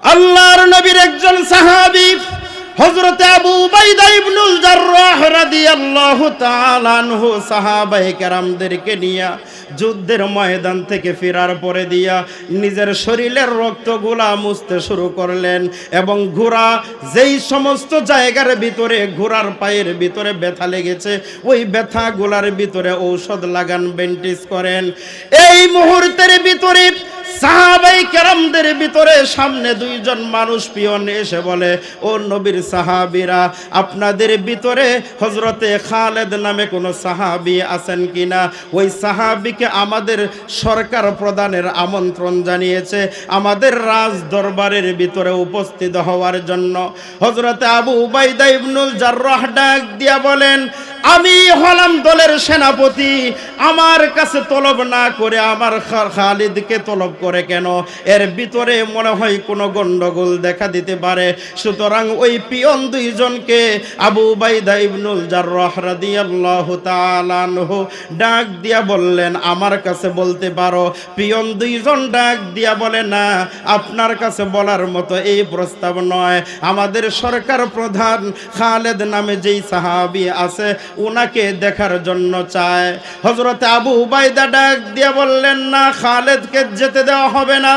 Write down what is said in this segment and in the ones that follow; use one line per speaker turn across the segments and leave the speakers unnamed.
আল্লাহর নবীর একজন সাহাবী হযরতে আবু ময়দান থেকে পরে দিয়া নিজের শরীরের মুছতে শুরু করলেন এবং ঘোড়া যেই সমস্ত জায়গার ভিতরে ঘোড়ার পায়ের ভিতরে ব্যথা লেগেছে, ওই ব্যথাগুলার ভিতরে ঔষধ লাগান বেন্টিস করেন। এই মুহূর্তের ভিতরে সাহাবাই কেরামদের ভিতরে সামনে দুইজন মানুষ পিয়ন এসে বলে, ও নবীর সাহাবিরা, আপনাদের ভিতরে হজরতে খালেদ নামে কোনো সাহাবি আছেন কিনা? ওই সাহাবিকে আমাদের সরকার প্রদানের আমন্ত্রণ জানিয়েছে, আমাদের রাজ দরবারের ভিতরে উপস্থিত হওয়ার জন্য। হজরতে আবু উবাইদা ইবনুল জার্রাহ ডাক দিয়া বলেন আমি হলাম দলের সেনাপতি। আমার কাছে তলব না করে আমার খালিদকে তলব করে কেন? এর ভিতরে মনে হয় কোনো গন্ডগোল দেখা দিতে পারে। সুতরাং ওই পিয়ন দুইজনকে আবু বাইদা ইবনুল জাররাহ রাদিয়াল্লাহু তাআলা আনহু ডাক দিয়া বললেন, আমার কাছে বলতে পারো, পিয়ন দুইজন ডাক দিয়া বলে, না, আপনার কাছে বলার মতো এই প্রস্তাব নয়। আমাদের সরকার প্রধান খালেদ নামে যেই সাহাবি আছে ওনাকে দেখার জন্য চায়। হজরত আবু বাইদা ডাক দিয়ে বললেন, না, খালেদকে যেতে দেওয়া হবে না।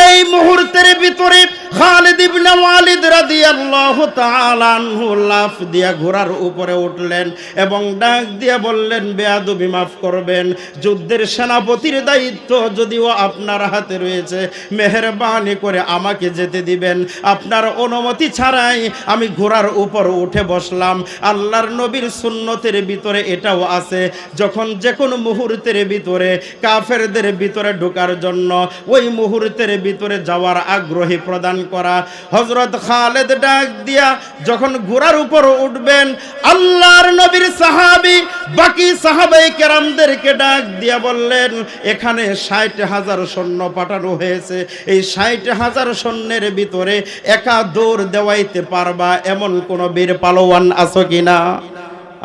এই মুহূর্তের ভিতরে খালিদ ইবনে ওয়ালিদ রাদিয়াল্লাহু তাআলা আনহু লাফ দিয়া ঘোড়ার উপরে উঠলেন এবং ডাক দিয়া বললেন, বেয়াদবি মাফ করবেন। যুদ্ধের সেনাপতির দায়িত্ব যদিও আপনার হাতে রয়েছে, মেহেরবানি করে আমাকে যেতে দিবেন। আপনার অনুমতি ছাড়াই আমি ঘোড়ার উপর উঠে বসলাম। আল্লাহর নবীর সুন্নতের ভিতরে এটাও আছে, যখন যে কোনো মুহূর্তের ভিতরে কাফেরদের ভিতরে ঢোকার জন্য, ওই মুহূর্তের ভিতরে যাওয়ার আগ্রহী প্রদান করা। হজরত খালেদ ডাক দিয়া যখন ঘোড়ার উপর উঠবেন, আল্লাহর নবীর সাহাবি বাকি সাহাবাই কেরামদেরকে ডাক দিয়া বললেন, এখানে ষাট হাজার সৈন্য পাঠানো হয়েছে। এই ষাট হাজার সৈন্যের ভিতরে একা দৌড় দেওয়াইতে পারবা, এমন কোন বীর পালোয়ান আছো কিনা?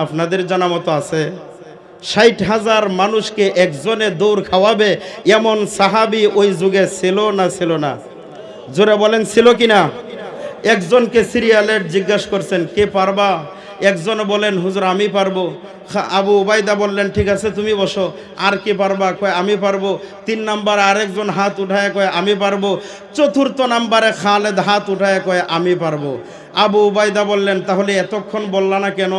আপনাদের জানা মতো আছে। ষাট হাজার মানুষকে একজনে দৌড় খাওয়াবে, এমন সাহাবি ওই যুগে ছিল না ছিল না। জোরে বলেন, ছিল কিনা? একজনকে সিরিয়ালের জিজ্ঞাসা করছেন, কে পারবা? একজন বলেন, হুজুর, আমি পারব। আবু উবাইদা বললেন, ঠিক আছে, তুমি বসো। আর কে পারবা? কয়, আমি পারব। তিন নাম্বার আরেকজন হাত উঠায়, কয়, আমি পারব। চতুর্থ নাম্বারে খালেদ হাত উঠায়, কয়, আমি পারব। আবু উবাইদা বললেন, তাহলে এতক্ষণ বললা না কেন?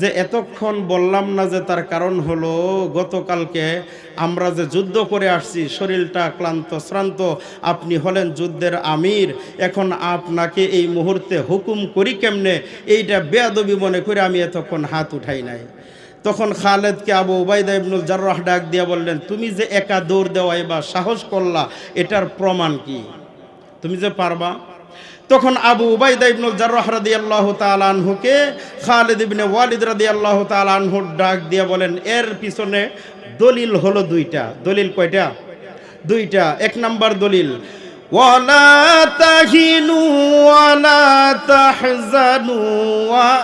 যে এতক্ষণ বললাম না যে তার কারণ হলো গতকালকে আমরা যে যুদ্ধ করে আসছি, শরীরটা ক্লান্ত, শ্রান্ত, আপনি হলেন যুদ্ধের আমির। এখন আপনাকে এই মুহূর্তে হুকুম করি কেমনে? এইটা বেয়াদবি মনে করে আমি এতক্ষণ হাত উঠাই নাই। তখন খালেদকে আবু উবাইদা ইবনুল জার্রাহ ডাক দিয়া বললেন, তুমি যে একা দৌড় দেওয়াই বা সাহস করলা, এটার প্রমাণ কি? তুমি যে পারবা? তখন আবু উবাইদা ইবনুল জাররাহ রাদিয়াল্লাহু তাআলা আনহুকে খালিদ ইবনে ওয়ালিদ রাদিয়াল্লাহু তাআলা আনহু ডাক দিয়ে বলেন, এর পিছনে দলিল হলো দুইটা। দলিল কয়টা? দুইটা। এক নাম্বার দলিল, ওয়ালা তাহিনু ওয়ালা তাহজানু ওয়া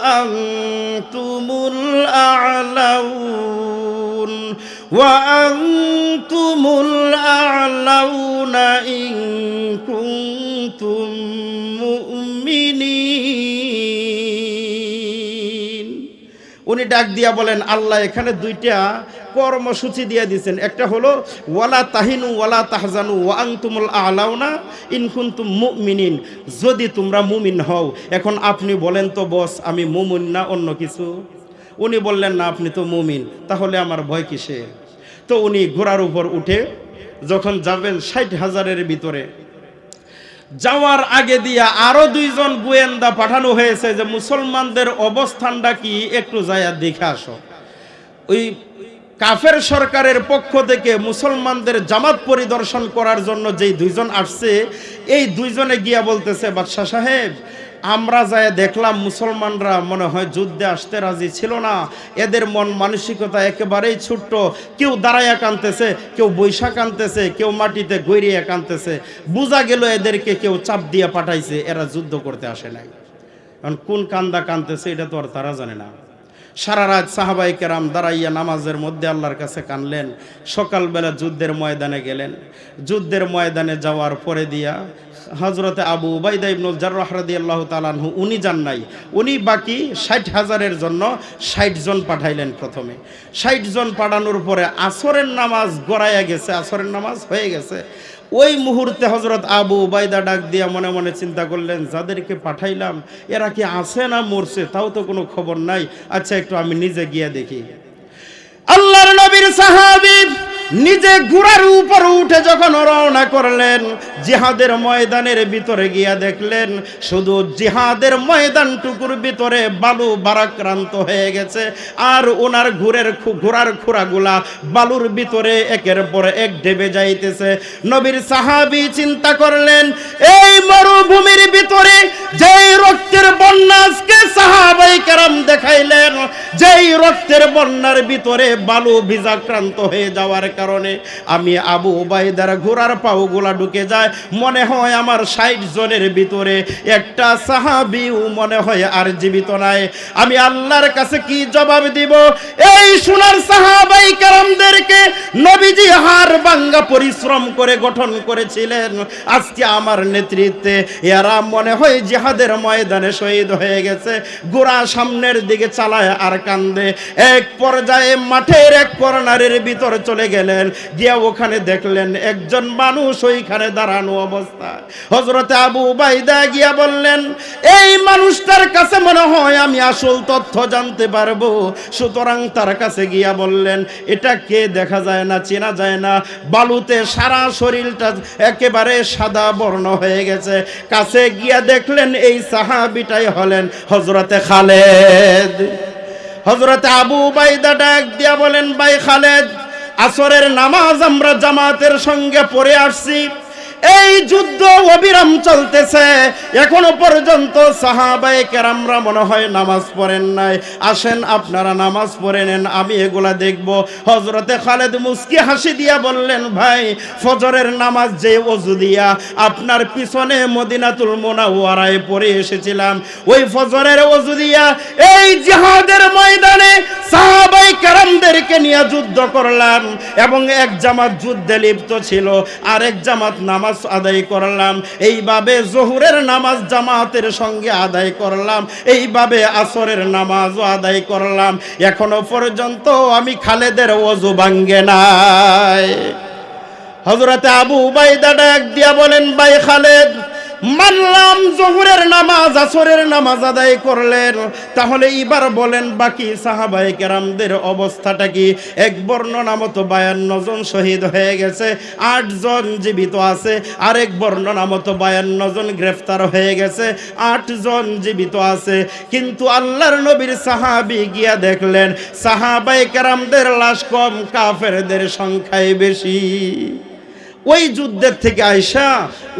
উনি ডাক দিয়া বলেন, আল্লাহ, এখানে দুইটা কর্মসূচি দিয়ে দিয়েছেন একটা হলো, ওয়ালা তাহিনু ওয়ালা তাহজানু ওয়া আনতুমুল আলাউনা ইনকুন কুনতুম মুমিনিন। যদি তোমরা মুমিন হও, এখন আপনি বলেন তো, বস, আমি মুমিন না, অন্য কিছু? উনি বললেন, না, আপনি তো মুমিন, তাহলে আমার ভয় কিসে তো উনি ঘোড়ার উপর উঠে, যখন যাবেন ষাট হাজারের ভিতরে যাওয়ার আগে দিয়া আরও দুইজন গোয়েন্দা পাঠানো হয়েছে যে মুসলমানদের অবস্থানটা কি, একটু যাইয়া দেখে আসো। ওই কাফের সরকারের পক্ষ থেকে মুসলমানদের জামাত পরিদর্শন করার জন্য যেই দুইজন আসছে, এই দুইজনে গিয়া বলতেছে, বাদশাহ সাহেব আমরা যায় দেখলাম মুসলমানরা, মনে হয় যুদ্ধে আসতে রাজি ছিল না। এদের মন মানসিকতা একেবারেই ছোট্ট। কেউ দাঁড়াইয়া কানতেছে কেউ বৈশাখ আনতেছে কেউ মাটিতে গৈরিয়া কানতেছে বোঝা গেল এদেরকে কেউ চাপ দিয়ে পাঠাইছে, এরা যুদ্ধ করতে আসে নাই। কারণ কোন কান্দা কানতেছে এটা তো আর তারা জানে না। সারা রাত সাহাবাই কেরাম দাঁড়াইয়া নামাজের মধ্যে আল্লাহর কাছে কানলেন সকালবেলা যুদ্ধের ময়দানে গেলেন। যুদ্ধের ময়দানে যাওয়ার পরে দিয়া হজরতে আবু উবাইদা ইবনুল জার্রাহ রাদিয়াল্লাহু তাআলা আনহু, উনি যান নাই। উনি বাকি ষাট হাজারের জন্য ষাট জন পাঠাইলেন প্রথমে। ষাট জন পাঠানোর পরে আসরের নামাজ গড়াইয়া গেছে, আসরের নামাজ হয়ে গেছে। ওই মুহূর্তে হজরত আবু উবাইদা ডাক দিয়া মনে মনে চিন্তা করলেন, যাদেরকে পাঠাইলাম, এরা কি আছে না মরছে? তাও তো কোনো খবর নাই। আচ্ছা একটু আমি নিজে গিয়ে দেখি। আল্লাহর নবীর সাহাবী নিজে ঘোড়ার উপর উঠে যখন রওনা করলেন, জিহাদের ময়দানের ভিতরে গিয়া দেখলেন, শুধু জিহাদের ময়দানটুকুর ভিতরে বালু বারাক্রান্ত হয়ে গেছে, আর ওনার ঘুরের ঘোড়ার খুঁড়াগুলা বালুর ভিতরে একের পর এক ডেবে যাইতেছে। নবীর সাহাবি চিন্তা করলেন, এই মরুভূমির ভিতরে যেই রক্তের বন্যা আজকে সাহাবাই কেরাম দেখাইলেন, যেই রক্তের বন্যার ভিতরে বালু ভিজাক্রান্ত হয়ে যাওয়ার কারণে আমি আবু উবাইদার ঘোড়ার পাওগুলা ঢুকে যায়। মনে হয় আমার ষাট জনের ভিতরে একটা সাহাবিও মনে হয় আর জীবিত নাই। আমি আল্লাহর কাছে কি জবাব দিব? এই সোনার সাহাবাই কারামদেরকে নবীজি হার বাঙ্গা পরিশ্রম করে গঠন করেছিলেন। আজকে আমার নেতৃত্বে এরা মনে হয় জিহাদের ময়দানে শহীদ হয়ে গেছে। গোড়া সামনের দিকে চালায় আর কান্দে। এক পর্যায়ে মাঠের এক কর্নারের ভিতর চলে গেলেন, গিয়ে ওখানে দেখলেন একজন মানুষ ওইখানে দাঁড়ানো অবস্থায়। হজরতে আবু বাইদা গিয়া বললেন, এই মানুষটার কাছে মনে হয় আমি আসল তথ্য জানতে পারব। সুতরাং তার কাছে গিয়া বললেন, এটা কে দেখা যায় না, চেনা যায় না। বালুতে সারা শরীরটা একেবারে সাদা বর্ণ হয়ে গেছে। কাছে গিয়া দেখলেন এই সাহাবিটাই হলেন হজরতে খালেদ। হজরতে আবু বাইদা ডাক দিয়া বলেন, ভাই খালেদ আসরের নামাজ আমরা জামাতের সঙ্গে পড়ে আসছি। এই যুদ্ধ অবিরাম চলতেছে। এখনও পর্যন্ত সাহাবাই কেরামরা মনে হয় নামাজ পড়েন নাই। আসেন, আপনারা নামাজ পড়ে নেন, আমি এগুলা দেখব। হজরতে খালেদ মুস্কি হাসি দিয়া বললেন, ভাই, ফজরের নামাজ যে অজু দিয়া আপনার পিছনে মদিনাতুল মোনাওয়ারায় পড়ে এসেছিলাম, ওই ফজরের অজু দিয়া এই জিহাদের ময়দানে সাহাবাই কেরামদেরকে নিয়ে যুদ্ধ করলাম এবং এক জামাত যুদ্ধে লিপ্ত ছিল, আরেক জামাত নামাজ আদায় করলাম, এইভাবে জহুরের নামাজ জামাতের সঙ্গে আদায় করলাম, এইভাবে আসরের নামাজও আদায় করলাম, এখনও পর্যন্ত আমি খালেদের অজু ভাঙ্গে নাই। হজরতে আবু উবাইদা ডাক দিয়া বলেন, ভাই খালেদ মানলাম জহুরের নামাজ, আসরের নামাজ আদায় করলেন। তাহলে এবার বলেন, বাকি সাহাবাই কেরামদের অবস্থাটা কি? এক বর্ণনা মতো বায়ান্ন জন শহীদ হয়ে গেছে, আট জন জীবিত আছে, আরেক বর্ণনা মতো বায়ান্ন জন গ্রেফতার হয়ে গেছে, আট জন জীবিত আছে। কিন্তু আল্লাহর নবীর সাহাবি গিয়া দেখলেন সাহাবাই কেরামদের লাশ কম কাফেরদের সংখ্যায় বেশি। ওই যুদ্ধের থেকে আয়সা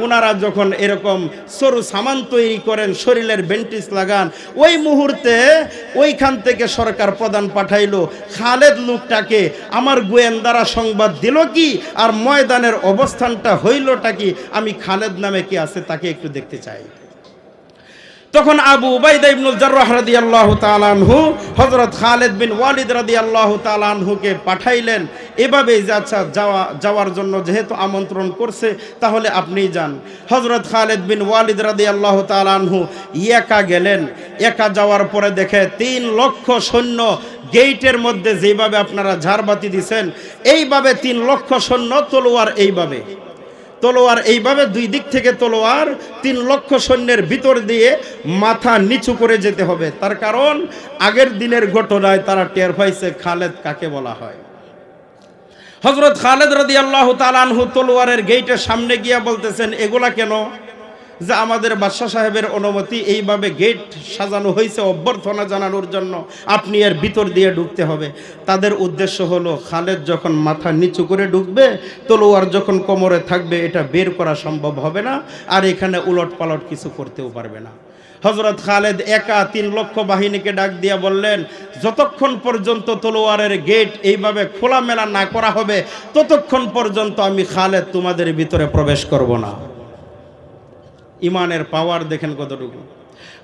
ওনারা যখন এরকম সরু সামান তৈরি করেন, শরীরের বেন্টিস লাগান, ওই মুহূর্তে ওইখান থেকে সরকার প্রদান পাঠাইলো, খালেদ লোকটাকে আমার গোয়েন্দারা সংবাদ দিল কি আর ময়দানের অবস্থানটা হইলটা কি? আমি খালেদ নামে কি আছে তাকে একটু দেখতে চাই। তখন আবু উবাইদা ইবনুল জাররাহ রাদিয়াল্লাহু তাআলা আনহু হযরত খালিদ বিন ওয়ালিদ রাদিয়াল্লাহু তাআলা আনহুকে পাঠাইলেন, এভাবেই যে আচ্ছা যাওয়া, যাওয়ার জন্য যেহেতু আমন্ত্রণ করছে, তাহলে আপনিই যান। হযরত খালিদ বিন ওয়ালিদ রাদিয়াল্লাহু তাআলা আনহু একা গেলেন, একা যাওয়ার পরে দেখে তিন লক্ষ সৈন্য গেইটের মধ্যে যেভাবে আপনারা ঝাড়বাতি দিছেন, এইভাবে তিন লক্ষ সৈন্য তলোয়ার এইভাবে। তলোয়ার এইভাবে দুই দিক থেকে তলোয়ার, তিন লক্ষ সৈন্যের ভিতর দিয়ে মাথা নিচু করে যেতে হবে। তার কারণ, আগের দিনের ঘটনায় তারা টের পাইছে খালেদ কাকে বলা হয়। হজরত খালেদ রদি আল্লাহ তালানহু তলোয়ারের গেইটের সামনে গিয়া বলতেছেন, এগুলা কেন? যে আমাদের বাদশাহ সাহেবের অনুমতি এইভাবে গেট সাজানো হয়েছে, অভ্যর্থনা জানানোর জন্য আপনি এর ভিতর দিয়ে ঢুকতে হবে। তাদের উদ্দেশ্য হলো, খালেদ যখন মাথা নিচু করে ঢুকবে, তলোয়ার যখন কোমরে থাকবে, এটা বের করা সম্ভব হবে না, আর এখানে উলট পালট কিছু করতেও পারবে না। হজরত খালেদ একা তিন লক্ষ বাহিনীকে ডাক দিয়া বললেন, যতক্ষণ পর্যন্ত তলোয়ারের গেট এইভাবে খোলামেলা না করা হবে, ততক্ষণ পর্যন্ত আমি খালেদ তোমাদের ভিতরে প্রবেশ করব না। ইমানের পাওয়ার দেখেন কতটুকু।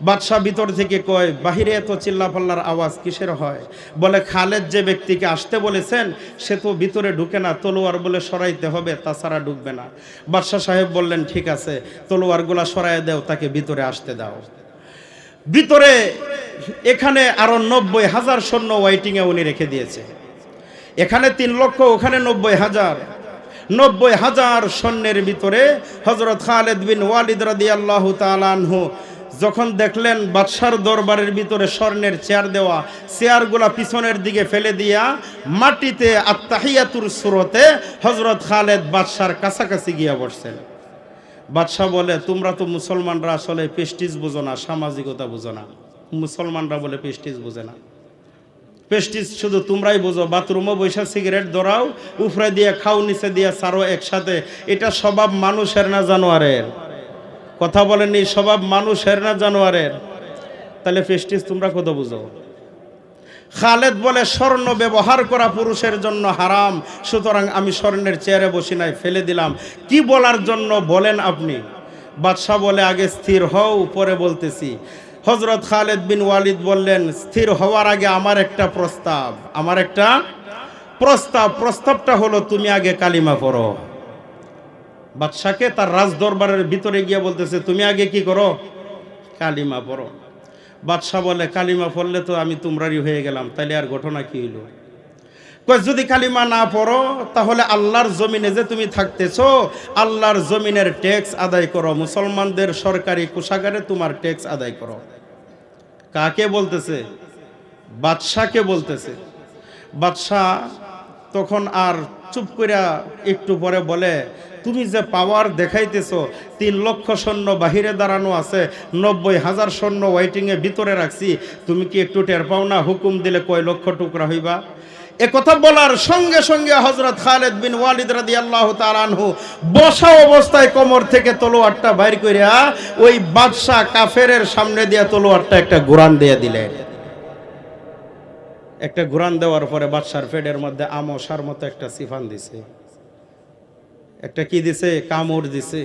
বাদশাহ ভিতর থেকে কয়, বাহিরে এত চিল্লাপাল্লার আওয়াজ কিসের হয়? বলে, খালেদ যে ব্যক্তিকে আসতে বলেছেন, সে তো ভিতরে ঢুকে না, তলোয়ার বলে সরাইতে হবে, তাছাড়া ঢুকবে না। বাদশাহ সাহেব বললেন, ঠিক আছে, তলোয়ারগুলা সরাই দাও, তাকে ভিতরে আসতে দাও। ভিতরে এখানে আরও নব্বই হাজার সৈন্য ওয়াইটিংয়ে উনি রেখে দিয়েছে। এখানে তিন লক্ষ, ওখানে নব্বই হাজার। নব্বই হাজার সৈন্যের ভিতরে হজরত খালেদ বিন ওয়ালিদ রাদি আল্লাহ তালানহু যখন দেখলেন বাদশার দরবারের ভিতরে স্বর্ণের চেয়ার দেওয়া, চেয়ারগুলা পিছনের দিকে ফেলে দিয়া মাটিতে আত্মাহিয়াতুর সুরতে হজরত খালেদ বাদশার কাছাকাছি গিয়া বসছেন। বাদশাহ বলে, তোমরা তো মুসলমানরা আসলে পেস্টিজ বোঝো না, সামাজিকতা বোঝো না। মুসলমানরা বলে পেস্টিজ বোঝে না। পেস্টিজ শুধু তোমরাই বোঝো, বাথরুমও বৈশা সিগারেট ধরাও, উফরে দিয়ে খাও, নিচে দিয়ে সারো একসাথে। এটা স্বভাব মানুষের না জানোয়ারের? কথা বলেননি, স্বভাব মানুষের না জানোয়ারের? তাহলে পেস্টিজ তোমরা কত বুঝো? খালেদ বলে, স্বর্ণ ব্যবহার করা পুরুষের জন্য হারাম, সুতরাং আমি স্বর্ণের চেয়ারে বসি নাই, ফেলে দিলাম। কি বলার জন্য বলেন আপনি? বাদশাহ বলে, আগে স্থির হও, পরে বলতেছি। হজরত খালেদ বিন ওয়ালিদ বললেন, স্থির হওয়ার আগে আমার একটা প্রস্তাব। আমার একটা প্রস্তাব। প্রস্তাবটা হলো, তুমি আগে কালিমা পড়ো। বাদশাকে তার রাজ দরবারের ভিতরে গিয়ে বলতেছে, তুমি আগে কি করো? কালিমা পড়ো। বাদশাহ বলে, কালিমা পড়লে তো আমি তোমরারই হয়ে গেলাম। তাহলে আর ঘটনা কি কয় যদি কালিমা না পড়ো, তাহলে আল্লাহর জমিনে যে তুমি থাকতেছো, আল্লাহর জমিনের ট্যাক্স আদায় করো। মুসলমানদের সরকারি কোষাগারে তোমার ট্যাক্স আদায় করো। কাকে বলতেছে? বাদশাকে বলতেছে। বাদশাহ তখন আর চুপ কইরা একটু পরে বলে, তুমি যে পাওয়ার দেখাইতেছো, তিন লক্ষ সৈন্য বাহিরে দাঁড়ানো আছে, নব্বই হাজার সৈন্য ওয়াইটিংয়ে ভিতরে রাখছি, তুমি কি একটু টের পাও না? হুকুম দিলে কয় লক্ষ টুকরা হইবা? এ কথা বলার সঙ্গে সঙ্গে হজরত খালেদ বিন ওয়ালিদ রাদি আল্লাহ তালানহু বসা অবস্থায় কোমর থেকে তলোয়ারটা বাইর করিয়া ওই বাদশাহ কাফেরের সামনে দিয়া তলোয়ারটা একটা গোরান দিয়ে দিলেন। একটা গোরান দেওয়ার পরে বাদশার ফেডের মধ্যে আমসার মতো একটা সিফান দিছে। একটা কি দিছে? কামড় দিছে।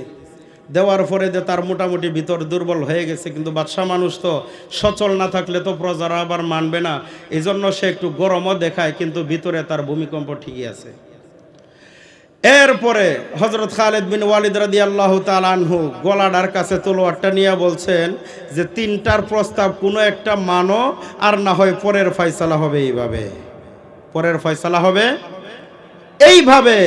দেওয়ার পরে যে তার মোটামুটি ভিতর দুর্বল হয়ে গেছে, কিন্তু বাদশাহ মানুষ তো সচল না থাকলে তো প্রজারা আবার মানবে না। এই জন্য সে একটু গরমও দেখায়, কিন্তু ভিতরে তার ভূমিকম্প ঠিকই আছে। এরপরে হজরত খালেদ বিন ওয়ালিদ রাদি আল্লাহ তালানহু গলাডার কাছে তলোয়ারটা নিয়ে বলছেন যে, তিনটার প্রস্তাব কোনো একটা মানো আর না হয় পরের ফয়সালা হবে এইভাবে। পরের ফয়সালা হবে এইভাবে।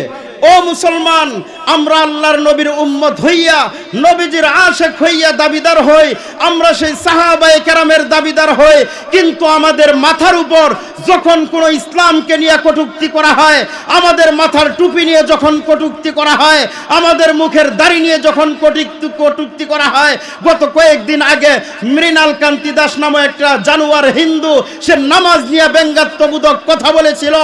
ও মুসলমান, আমরা আল্লাহর নবীর উম্মত হইয়া, নবীজির আশেক হইয়া দাবিদার হই, আমরা সেই সাহাবায়ে কেরামের দাবিদার হই, কিন্তু আমাদের মাথার উপর যখন কোনো ইসলামকে নিয়ে কটুক্তি করা হয়, আমাদের মাথার টুপি নিয়ে যখন কটুক্তি করা হয়, আমাদের মুখের দাড়ি নিয়ে যখন কটুক্তি কটুক্তি করা হয়, গত কয়েকদিন আগে মৃণাল কান্তি দাস নামে একটা জানুয়ার হিন্দু, সে নামাজ নিয়ে ব্যঙ্গাত্মবোধক কথা বলেছিল,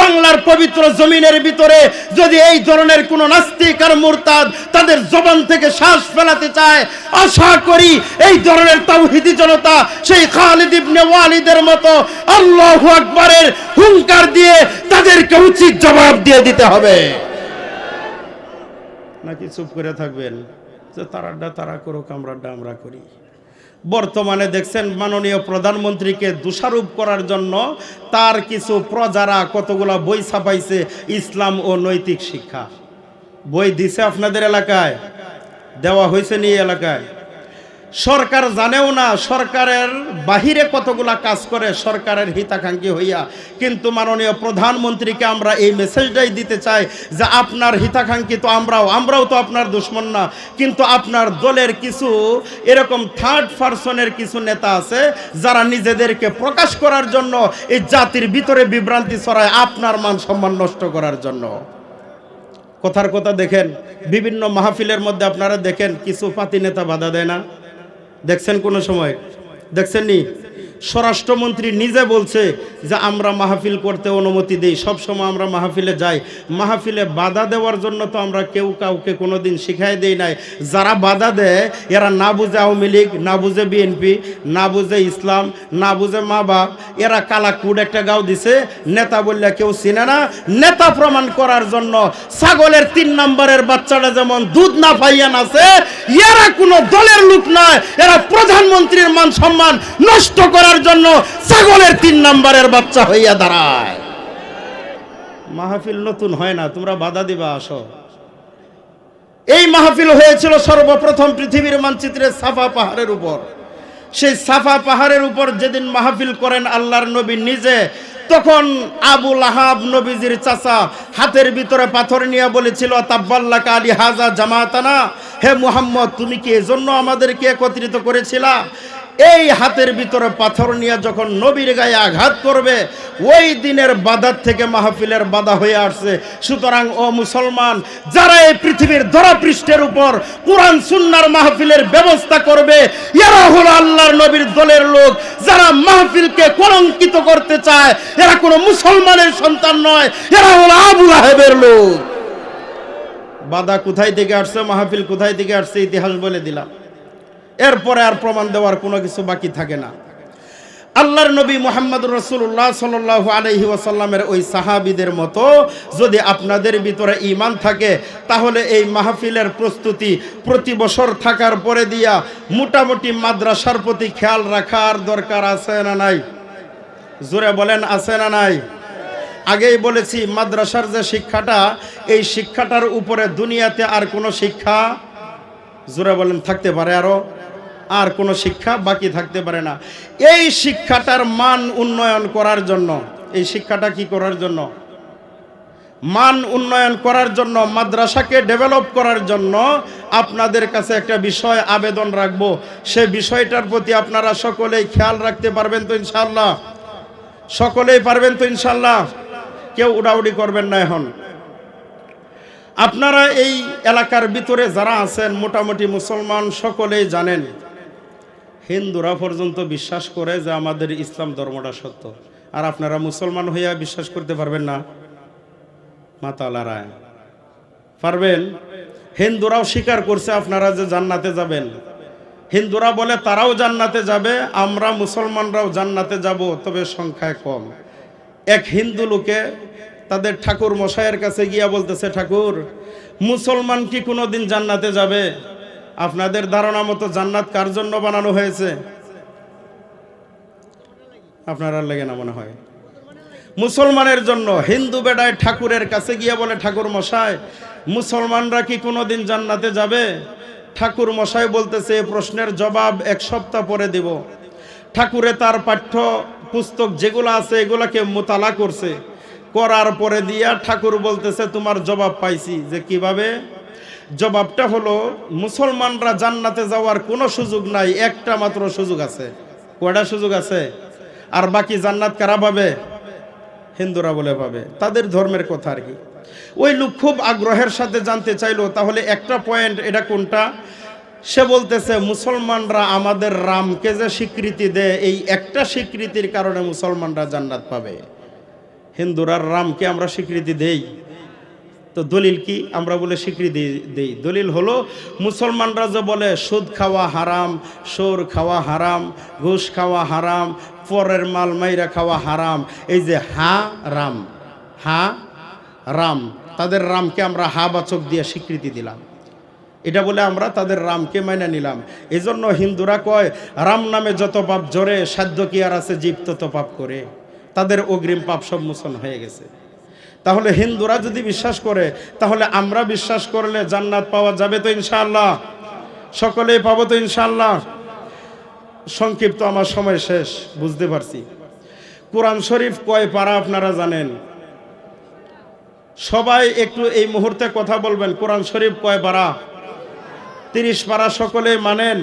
বাংলার পবিত্র জমিনের ভিতরে যদি এই ধরনের কোন নাস্তিক আর মুরতাদ তাদের জবান থেকে শ্বাস ফেলাতে চায়। আশা করি এই ধরনের তাওহিদি জনতা সেই খালিদ ইবনে ওয়ালিদের মতো আল্লাহু আকবারের হুঙ্কার দিয়ে তাদেরকে উচিত জবাব দিয়ে দিতে হবে। নাকি চুপ করে থাকবেন? যে তারাড্ডা তারা করুক আমরাড্ডা আমরা করি। বর্তমানে দেখছেন মাননীয় প্রধানমন্ত্রীকে দোষারোপ করার জন্য তার কিছু প্রজারা কতগুলা বই ছাপাইছে ইসলাম ও নৈতিক শিক্ষা। বই দিছে আপনাদের এলাকায়? দেওয়া হয়েছে নি এলাকায়? সরকার জানেও না, সরকারের বাহিরে কতগুলা কাজ করে, সরকারের হিতাকাঙ্ক্ষী হইয়া। কিন্তু মাননীয় প্রধানমন্ত্রীকে আমরা এই মেসেজটাই দিতে চাই যে আপনার হিতাকাঙ্ক্ষী তো আমরাও আমরাও তো আপনার দুশ্মন না। কিন্তু আপনার দলের কিছু এরকম থার্ড পার্সনের কিছু নেতা আছে, যারা নিজেদেরকে প্রকাশ করার জন্য এই জাতির ভিতরে বিভ্রান্তি ছড়ায় আপনার মান সম্মান নষ্ট করার জন্য। কথার কথা দেখেন, বিভিন্ন মাহফিলের মধ্যে আপনারা দেখেন, কিছু পাতি নেতা বাধা দেয় না। দেখছেন কোনো সময়? দেখছেন নি স্বরাষ্ট্রমন্ত্রী নিজে বলছে যে আমরা মাহফিল করতে অনুমতি দেই, সবসময় আমরা মাহফিলে যাই। মাহফিলে বাধা দেওয়ার জন্য তো আমরা কেউ কাউকে কোনোদিন শিখাই দেই নাই। যারা বাধা দেয়, এরা না বুঝে আওয়ামী লীগ, না বুঝে বিএনপি, না বুঝে ইসলাম, না বুঝে মা বাপ, এরা কালাকুড একটা গাও দিছে, নেতা বললে কেউ চিনে না। নেতা প্রমাণ করার জন্য ছাগলের তিন নম্বরের বাচ্চাটা যেমন দুধ না পাইয়া আছে এরা কোনো দলের লোক নয় এরা প্রধানমন্ত্রীর মান সম্মান নষ্ট করার জন্য ছাগলের তিন নম্বরের বাচ্চা হইয়া দাঁড়ায়। মাহফিল নতুন হয় না, তোমরা বাধা দিবা, আসো। এই মাহফিল হয়েছিল সর্বপ্রথম পৃথিবীর মানচিত্রে সাফা পাহাড়ের উপর। সেই সাফা পাহাড়ের উপর যেদিন মাহফিল করেন আল্লাহর নবী নিজে, তখন আবুল আহাব নবীজির চাচা হাতের ভিতরে পাথর নিয়ে বলেছিল তাব্বাল্লা আলী হাজা জামাতানা, হে মুহাম্মদ, তুমি কি এজন্য আমাদেরকে একত্রিত করেছিলা? এই হাতের ভিতরে পাথর নিয়ে যখন নবীর গায়ে আঘাত করবে, ওই দিনের বাধার থেকে মাহফিলের বাধা হয়ে আসছে। সুতরাং, ও মুসলমান, যারা এই পৃথিবীর ধরাপৃষ্ঠের উপর কোরআন, সুন্নার মাহফিলের ব্যবস্থা করবে, এরা হলো আল্লাহর নবীর দলের লোক। যারা মাহফিলকে কলঙ্কিত করতে চায়, এরা কোনো মুসলমানের সন্তান নয়, এরা হলো আবু আহেবের লোক। বাধা কোথায় থেকে আসছে, মাহফিল কোথায় থেকে আসছে, ইতিহাস বলে দিলাম। এরপরে আর প্রমাণ দেওয়ার কোনো কিছু বাকি থাকে না। আল্লাহর নবী মোহাম্মদ রসুল্লাহ সাল আলহি ওয়াসাল্লামের ওই সাহাবিদের মতো যদি আপনাদের ভিতরে ইমান থাকে, তাহলে এই মাহফিলের প্রস্তুতি প্রতি বছর থাকার পরে দিয়া মোটামুটি মাদ্রাসার প্রতি খেয়াল রাখার দরকার আছে না নাই? জোরে বলেন, আছে না নাই? আগেই বলেছি, মাদ্রাসার যে শিক্ষাটা, এই শিক্ষাটার উপরে দুনিয়াতে আর কোনো শিক্ষা, জোরে বলেন, থাকতে পারে আরও? আর কোনো শিক্ষা বাকি থাকতে পারে না। এই শিক্ষাটার মান উন্নয়ন করার জন্য, এই শিক্ষাটা কি করার জন্য? মান উন্নয়ন করার জন্য, মাদ্রাসাকে ডেভেলপ করার জন্য আপনাদের কাছে একটা বিষয় আবেদন রাখব। সে বিষয়টার প্রতি আপনারা সকলেই খেয়াল রাখতে পারবেন তো ইনশাল্লাহ সকলেই পারবেন তো ইনশাল্লাহ কেউ উড়াউড়ি করবেন না এখন। আপনারা এই এলাকার ভিতরে যারা আছেন, মোটামুটি মুসলমান, সকলেই জানেন হিন্দুরা পর্যন্ত বিশ্বাস করে যে আমাদের ইসলাম ধর্মটা সত্য। আর আপনারা মুসলমান হইয়া বিশ্বাস করতে পারবেন না। মাতালারা। পারবেন? হিন্দুরাও স্বীকার করছে আপনারা যে জান্নাতে যাবেন। হিন্দুরা বলে তারাও জান্নাতে যাবে, আমরা মুসলমানরাও জান্নাতে যাব, তবে সংখ্যায় কম। এক হিন্দু লোকে তাদের ঠাকুর মশাইয়ের কাছে গিয়া বলতেছে, ঠাকুর, মুসলমান কি কোনোদিন জান্নাতে যাবে? আপনাদের ধারণা মতো জান্নাত কার জন্য বানানো হয়েছে? আপনার লেগে না মনে হয়। মুসলমানের জন্য হিন্দু বেড়ায় ঠাকুরের কাছে গিয়ে বলে, ঠাকুর মশাই, মুসলমানরা কি কোনোদিন জান্নাতে যাবে? ঠাকুর মশাই বলতেছে, এ প্রশ্নের জবাব এক সপ্তাহ পরে দিব। ঠাকুরে তার পাঠ্য পুস্তক যেগুলো আছে, এগুলাকে মোতালা করছে। করার পরে দিয়া ঠাকুর বলতেছে, তোমার জবাব পাইছি। যে কীভাবে? জবাবটা হলো, মুসলমানরা জান্নাতে যাওয়ার কোনো সুযোগ নাই, একটা মাত্র সুযোগ আছে। কয়টা সুযোগ আছে? আর বাকি জান্নাত কারা পাবে? হিন্দুরা বলে পাবে। তাদের ধর্মের কথা আর কি। ওই লোক খুব আগ্রহের সাথে জানতে চাইলো, তাহলে একটা পয়েন্ট এটা কোনটা? সে বলতেছে, মুসলমানরা আমাদের রামকে যে স্বীকৃতি দেয়, এই একটা স্বীকৃতির কারণে মুসলমানরা জান্নাত পাবে। হিন্দুরা রামকে আমরা স্বীকৃতি দেই। তো দলিল কি আমরা বলে স্বীকৃতি দিই? দলিল হলো, মুসলমানরা যে বলে, সুদ খাওয়া হারাম সোর খাওয়া হারাম, ঘুষ খাওয়া হারাম, পরের মাল মাইরা খাওয়া হারাম, এই যে হা রাম হা রাম, তাদের রামকে আমরা হা বাচক দিয়ে স্বীকৃতি দিলাম। এটা বলে আমরা তাদের রামকে মাইনা নিলাম। এই জন্য হিন্দুরা কয়, রাম নামে যত পাপ জোরে সাধ্য কি আর আছে জীব তত পাপ করে? তাদের অগ্রিম পাপ সব মোচন হয়ে গেছে। তাহলে হিন্দুরা যদি বিশ্বাস করে, তাহলে আমরা বিশ্বাস করলে জান্নাত পাওয়া যাবে তো ইনশাআল্লাহ। সকলেই পাবো তো ইনশাআল্লাহ। সংক্ষিপ্ত আমার সময় শেষ, বুঝতে পারছি। কোরআন শরীফ কয় পারা আপনারা জানেন? সবাই একটু এই মুহূর্তে কথা বলবেন। কোরআন শরীফ কয় পারা? তিরিশ পারা সকলে মানেন।